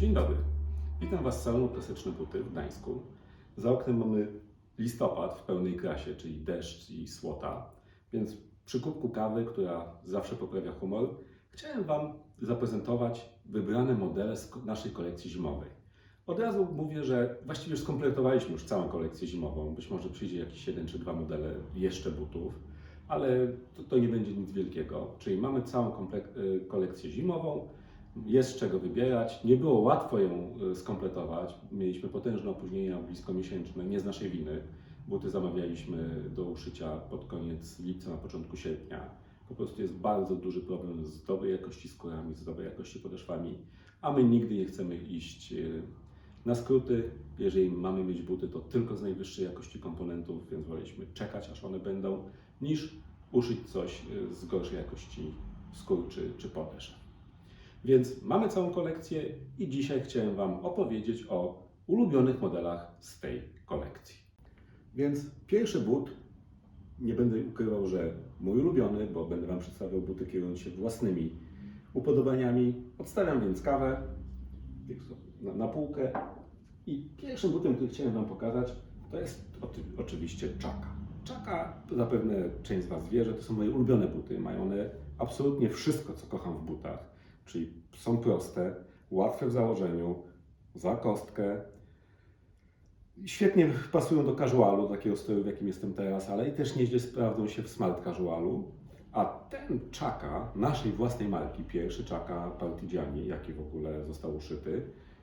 Dzień dobry. Witam Was z salonu Klasyczne Buty w Gdańsku. Za oknem mamy listopad w pełnej krasie, czyli deszcz i słota. Więc przy kubku kawy, która zawsze poprawia humor, chciałem Wam zaprezentować wybrane modele z naszej kolekcji zimowej. Od razu mówię, że właściwie już skompletowaliśmy już całą kolekcję zimową. Być może przyjdzie jakieś jeden czy dwa modele jeszcze butów, ale to, to nie będzie nic wielkiego. Czyli mamy całą y, kolekcję zimową, jest z czego wybierać. Nie było łatwo ją y, skompletować. Mieliśmy potężne opóźnienia, blisko miesięczne, nie z naszej winy. Buty zamawialiśmy do uszycia pod koniec lipca, na początku sierpnia. Po prostu jest bardzo duży problem z dobrej jakości skórami, z dobrej jakości podeszwami, a my nigdy nie chcemy iść y, na skróty. Jeżeli mamy mieć buty, to tylko z najwyższej jakości komponentów, więc woleliśmy czekać, aż one będą, niż uszyć coś y, z gorszej jakości skór czy, czy. Więc mamy całą kolekcję i dzisiaj chciałem Wam opowiedzieć o ulubionych modelach z tej kolekcji. Więc pierwszy but, nie będę ukrywał, że mój ulubiony, bo będę Wam przedstawiał buty kierując się własnymi upodobaniami. Odstawiam więc kawę na, na półkę i pierwszym butem, który chciałem Wam pokazać, to jest oczywiście czaka. Czaka, zapewne część z Was wie, że to są moje ulubione buty. Mają one absolutnie wszystko, co kocham w butach. Czyli są proste, łatwe w założeniu, za kostkę. Świetnie pasują do casualu, takiego stylu, w jakim jestem teraz, ale i też nieźle sprawdzą się w smart casualu. A ten czaka naszej własnej marki, pierwszy czaka Partigiani, jaki w ogóle został uszyty,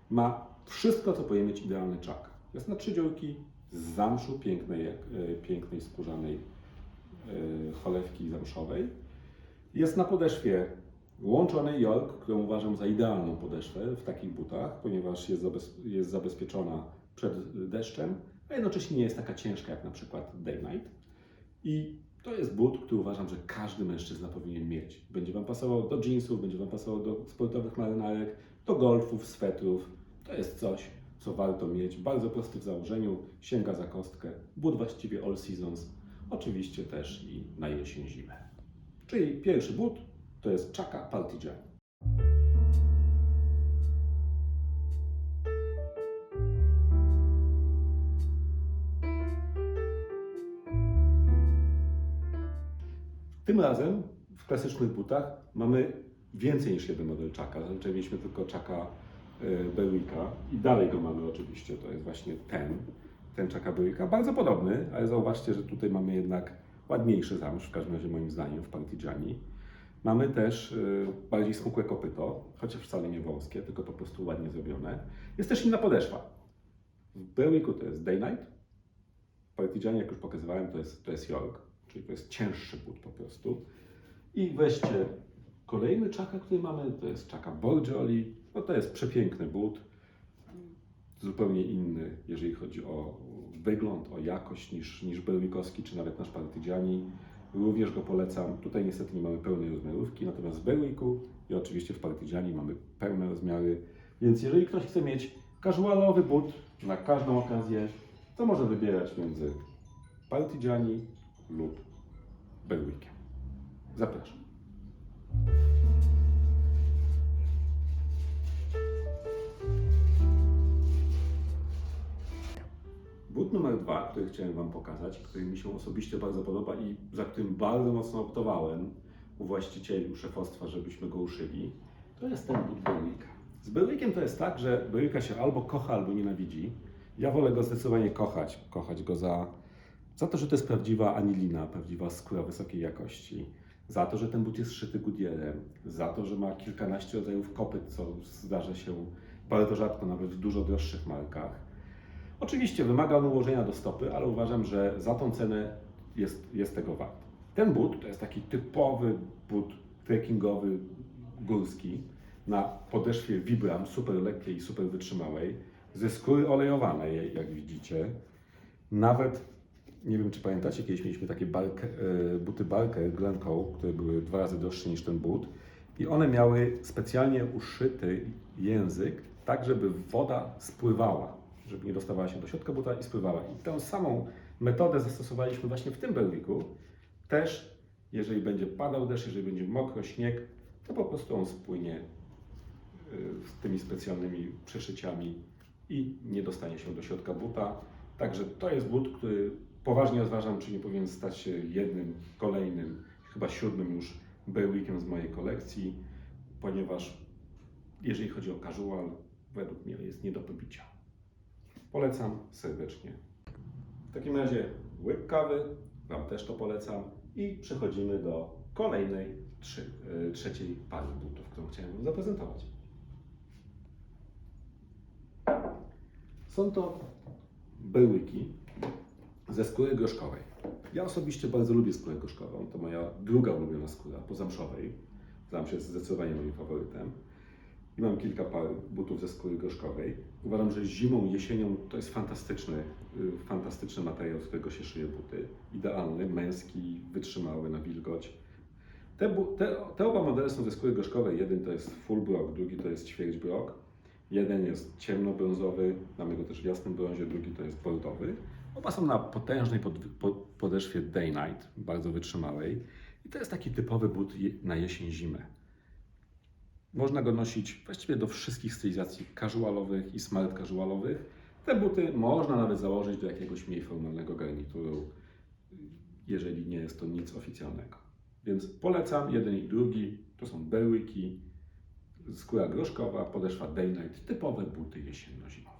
ma wszystko, co powinien mieć idealny czaka. Jest na trzy dziurki z zamszu pięknej, e, pięknej skórzanej e, cholewki zamszowej. Jest na podeszwie łączony York, którą uważam za idealną podeszwę w takich butach, ponieważ jest, zabez, jest zabezpieczona przed deszczem, a jednocześnie nie jest taka ciężka jak na przykład Day Night. I to jest but, który uważam, że każdy mężczyzna powinien mieć. Będzie Wam pasował do jeansów, będzie Wam pasował do sportowych marynarek, do golfów, swetrów. To jest coś, co warto mieć. Bardzo prosty w założeniu, sięga za kostkę. But właściwie all seasons. Oczywiście też i na jesień, zimę. Czyli pierwszy but to jest Chaka Partigiani. Tym razem w klasycznych butach mamy więcej niż jeden model czaka. Zazwyczaj mieliśmy tylko czaka y, Berwicka i dalej go mamy oczywiście. To jest właśnie ten, ten czaka Berwicka. Bardzo podobny, ale zauważcie, że tutaj mamy jednak ładniejszy zamsz, w każdym razie moim zdaniem w Partigiani. Mamy też y, bardziej smukłe kopyto, chociaż wcale nie wąskie, tylko po prostu ładnie zrobione. Jest też inna podeszwa. W Berwicku to jest Day Night, w Partigiani, jak już pokazywałem, to jest, to jest York, czyli to jest cięższy but po prostu. I weźcie kolejny czaka, który mamy, to jest czaka Borgioli. No to jest przepiękny but, zupełnie inny, jeżeli chodzi o wygląd, o jakość niż, niż Berwickowski, czy nawet nasz Partigiani. Również go polecam. Tutaj niestety nie mamy pełnej rozmiarówki, natomiast w Berwicku i oczywiście w Partigiani mamy pełne rozmiary. Więc jeżeli ktoś chce mieć casualowy but na każdą okazję, to może wybierać między Partigiani lub Berwickiem. Zapraszam. But numer dwa, który chciałem Wam pokazać, który mi się osobiście bardzo podoba i za którym bardzo mocno optowałem u właścicieli, u szefostwa, żebyśmy go uszyli, to jest ten but Berwicka. Z Berwickiem to jest tak, że Berwicka się albo kocha, albo nienawidzi. Ja wolę go zdecydowanie kochać. Kochać go za, za to, że to jest prawdziwa anilina, prawdziwa skóra wysokiej jakości. Za to, że ten but jest szyty Goodyearem. Za to, że ma kilkanaście rodzajów kopyt, co zdarza się bardzo rzadko, nawet w dużo droższych markach. Oczywiście wymaga on ułożenia do stopy, ale uważam, że za tą cenę jest, jest tego wart. Ten but to jest taki typowy but trekkingowy, górski, na podeszwie Vibram, super lekkiej i super wytrzymałej, ze skóry olejowanej, jak widzicie. Nawet, nie wiem czy pamiętacie, kiedyś mieliśmy takie e, buty Barker Glencoe, które były dwa razy droższe niż ten but. I one miały specjalnie uszyty język, tak żeby woda spływała, żeby nie dostawała się do środka buta i spływała. I tę samą metodę zastosowaliśmy właśnie w tym Berwicku. Też, jeżeli będzie padał deszcz, jeżeli będzie mokro, śnieg, to po prostu on spłynie z tymi specjalnymi przeszyciami i nie dostanie się do środka buta. Także to jest but, który poważnie rozważam, czy nie powinien stać się jednym, kolejnym, chyba siódmym już Berwickiem z mojej kolekcji, ponieważ jeżeli chodzi o casual, według mnie jest nie do pobicia. Polecam serdecznie. W takim razie łyk kawy, Wam też to polecam i przechodzimy do kolejnej, trzy, y, trzeciej pary butów, którą chciałem Wam zaprezentować. Są to berłyki ze skóry gorzkowej. Ja osobiście bardzo lubię skórę gorzkową. To moja druga ulubiona skóra po zamszowej. Znam się zdecydowanie moim faworytem. I mam kilka par butów ze skóry gorzkowej. Uważam, że zimą, jesienią to jest fantastyczny, y, fantastyczny materiał, z którego się szyje buty. Idealny, męski, wytrzymały na wilgoć. Te, te, te oba modele są ze skóry gorzkowej. Jeden to jest full brock, drugi to jest ćwierć brock. Jeden jest ciemnobrązowy, mamy go też w jasnym brązie, drugi to jest bordowy. Oba są na potężnej pod, po, podeszwie day night, bardzo wytrzymałej. I to jest taki typowy but na jesień-zimę. Można go nosić właściwie do wszystkich stylizacji casualowych i smart casualowych. Te buty można nawet założyć do jakiegoś mniej formalnego garnituru, jeżeli nie jest to nic oficjalnego. Więc polecam jeden i drugi. To są berłyki, skóra groszkowa, podeszwa day night, typowe buty jesienno-zimowe.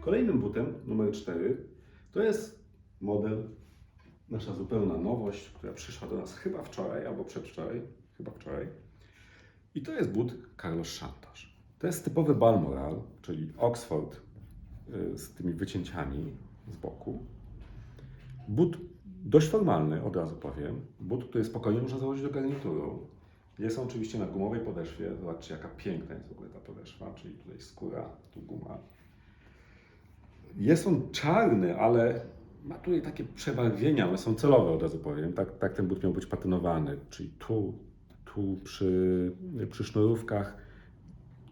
Kolejnym butem, numer 4, to jest model, nasza zupełna nowość, która przyszła do nas chyba wczoraj albo przedwczoraj, chyba wczoraj. I to jest but Carlos Santos. To jest typowy Balmoral, czyli Oxford y, z tymi wycięciami z boku. But dość formalny, od razu powiem. But, który spokojnie można założyć do garnituru. Jest on oczywiście na gumowej podeszwie. Zobaczcie, jaka piękna jest w ogóle ta podeszwa, czyli tutaj skóra, tu guma. Jest on czarny, ale ma tutaj takie przebarwienia, one są celowe, od razu powiem. Tak, tak ten but miał być patynowany, czyli tu, tu przy, przy sznurówkach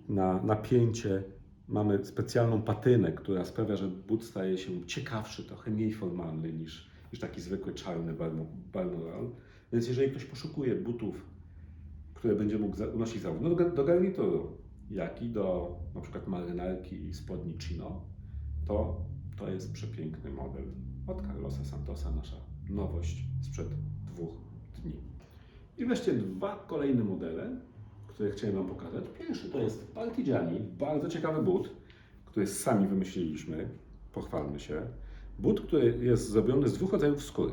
na napięcie mamy specjalną patynę, która sprawia, że but staje się ciekawszy, trochę mniej formalny niż, niż taki zwykły czarny Balmoral. Więc jeżeli ktoś poszukuje butów, które będzie mógł unosić zarówno do, do garnituru, jak i do na przykład marynarki i spodni chino, to to jest przepiękny model od Carlosa Santosa, nasza nowość sprzed dwóch dni. I wreszcie dwa kolejne modele, które chciałem Wam pokazać. Pierwszy to jest Partigiani, bardzo ciekawy but, który sami wymyśliliśmy, pochwalmy się. But, który jest zrobiony z dwóch rodzajów skóry.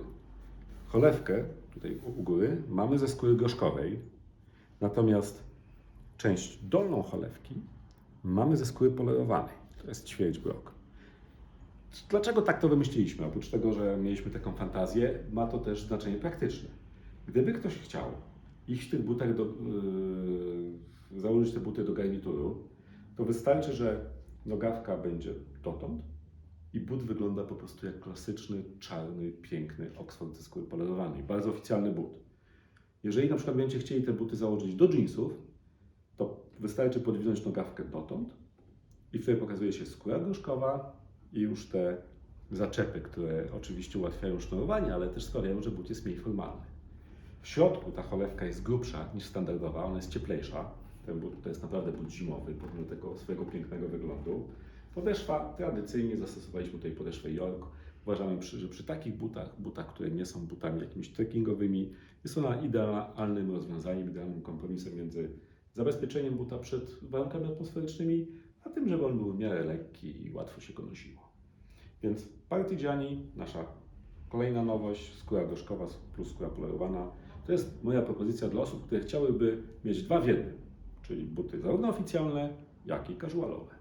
Cholewkę, tutaj u góry, mamy ze skóry gorzkowej, natomiast część dolną cholewki mamy ze skóry polerowanej. To jest ćwierć brok. Dlaczego tak to wymyśliliśmy? Oprócz tego, że mieliśmy taką fantazję, ma to też znaczenie praktyczne. Gdyby ktoś chciał iść w tych butach do, yy, założyć te buty do garnituru, to wystarczy, że nogawka będzie dotąd i but wygląda po prostu jak klasyczny, czarny, piękny Oxford ze skóry polerowanej. Bardzo oficjalny but. Jeżeli na przykład będziecie chcieli te buty założyć do jeansów, to wystarczy podwinąć nogawkę dotąd i wtedy pokazuje się skóra gruszkowa i już te zaczepy, które oczywiście ułatwiają sznurowanie, ale też sprawiają, że but jest mniej formalny. W środku ta cholewka jest grubsza niż standardowa, ona jest cieplejsza. Ten but to jest naprawdę but zimowy, pomimo tego swojego pięknego wyglądu. Podeszwa, tradycyjnie zastosowaliśmy tutaj podeszwę York. Uważamy, że przy takich butach, butach, które nie są butami jakimiś trekkingowymi, jest ona idealnym rozwiązaniem, idealnym kompromisem między zabezpieczeniem buta przed warunkami atmosferycznymi, a tym, żeby on był w miarę lekki i łatwo się go nosiło. Więc Partigiani, nasza kolejna nowość, skóra gorzkowa plus skóra polerowana, to jest moja propozycja dla osób, które chciałyby mieć dwa w jednym, czyli buty zarówno oficjalne, jak i casualowe.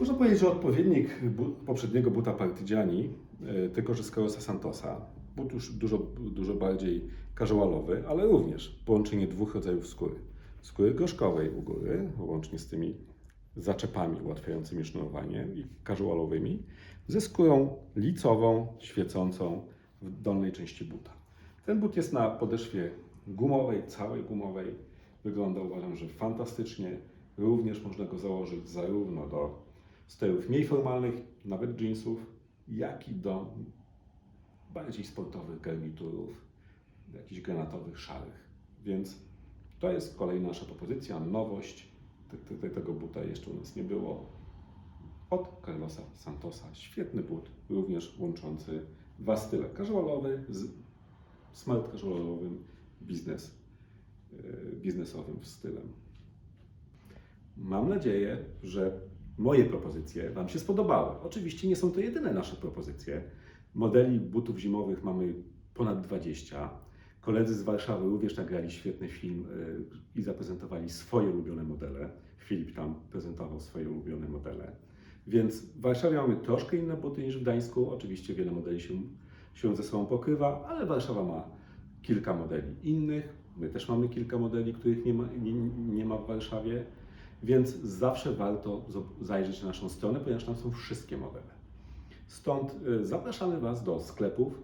Można powiedzieć, że odpowiednik poprzedniego buta Partigiani, e, tylko że z Carlosa Santosa. But już dużo, dużo bardziej casualowy, ale również połączenie dwóch rodzajów skóry. Skóry gorzkowej u góry, łącznie z tymi zaczepami ułatwiającymi sznurowanie i casualowymi, ze skórą licową, świecącą w dolnej części buta. Ten but jest na podeszwie gumowej, całej gumowej. Wygląda uważam, że fantastycznie. Również można go założyć zarówno do strojów mniej formalnych, nawet jeansów, jak i do bardziej sportowych garniturów, jakichś granatowych, szarych. Więc to jest kolejna nasza propozycja, nowość. Te- te- Tego buta jeszcze u nas nie było. Od Carlosa Santosa. Świetny but, również łączący dwa style. Casualowy z smart casualowym, biznes, yy, biznesowym stylem. Mam nadzieję, że moje propozycje Wam się spodobały. Oczywiście nie są to jedyne nasze propozycje. Modeli butów zimowych mamy ponad 20. Koledzy z Warszawy również nagrali świetny film y, i zaprezentowali swoje ulubione modele. Filip tam prezentował swoje ulubione modele. Więc w Warszawie mamy troszkę inne buty niż w Gdańsku. Oczywiście wiele modeli się, się ze sobą pokrywa, ale Warszawa ma kilka modeli innych. My też mamy kilka modeli, których nie ma, nie, nie ma w Warszawie. Więc zawsze warto zajrzeć na naszą stronę, ponieważ tam są wszystkie modele. Stąd y, zapraszamy Was do sklepów.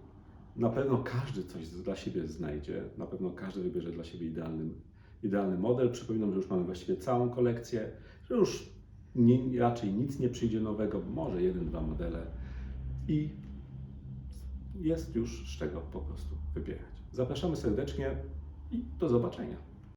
Na pewno każdy coś dla siebie znajdzie, na pewno każdy wybierze dla siebie idealny, idealny model. Przypominam, że już mamy właściwie całą kolekcję, że już nie, raczej nic nie przyjdzie nowego, może jeden, dwa modele i jest już z czego po prostu wybierać. Zapraszamy serdecznie i do zobaczenia.